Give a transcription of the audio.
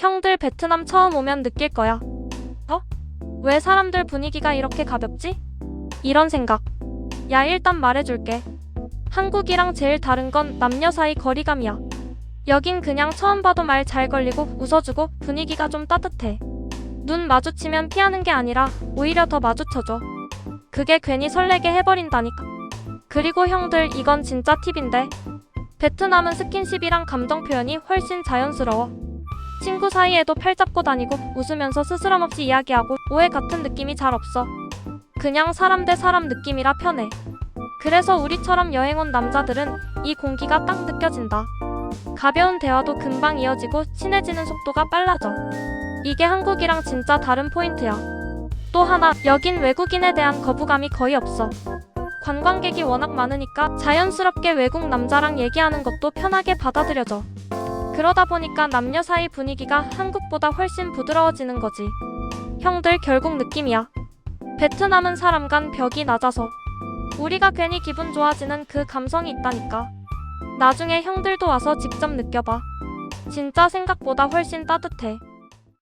형들 베트남 처음 오면 느낄 거야. 어? 왜 사람들 분위기가 이렇게 가볍지? 이런 생각. 야, 일단 말해줄게. 한국이랑 제일 다른 건 남녀 사이 거리감이야. 여긴 그냥 처음 봐도 말 잘 걸리고 웃어주고 분위기가 좀 따뜻해. 눈 마주치면 피하는 게 아니라 오히려 더 마주쳐줘. 그게 괜히 설레게 해버린다니까. 그리고 형들 이건 진짜 팁인데. 베트남은 스킨십이랑 감정 표현이 훨씬 자연스러워. 친구 사이에도 팔 잡고 다니고 웃으면서 스스럼 없이 이야기하고 오해 같은 느낌이 잘 없어. 그냥 사람 대 사람 느낌이라 편해. 그래서 우리처럼 여행 온 남자들은 이 공기가 딱 느껴진다. 가벼운 대화도 금방 이어지고 친해지는 속도가 빨라져. 이게 한국이랑 진짜 다른 포인트야. 또 하나, 여긴 외국인에 대한 거부감이 거의 없어. 관광객이 워낙 많으니까 자연스럽게 외국 남자랑 얘기하는 것도 편하게 받아들여져. 그러다 보니까 남녀 사이 분위기가 한국보다 훨씬 부드러워지는 거지. 형들 결국 느낌이야. 베트남은 사람 간 벽이 낮아서 우리가 괜히 기분 좋아지는 그 감성이 있다니까. 나중에 형들도 와서 직접 느껴봐. 진짜 생각보다 훨씬 따뜻해.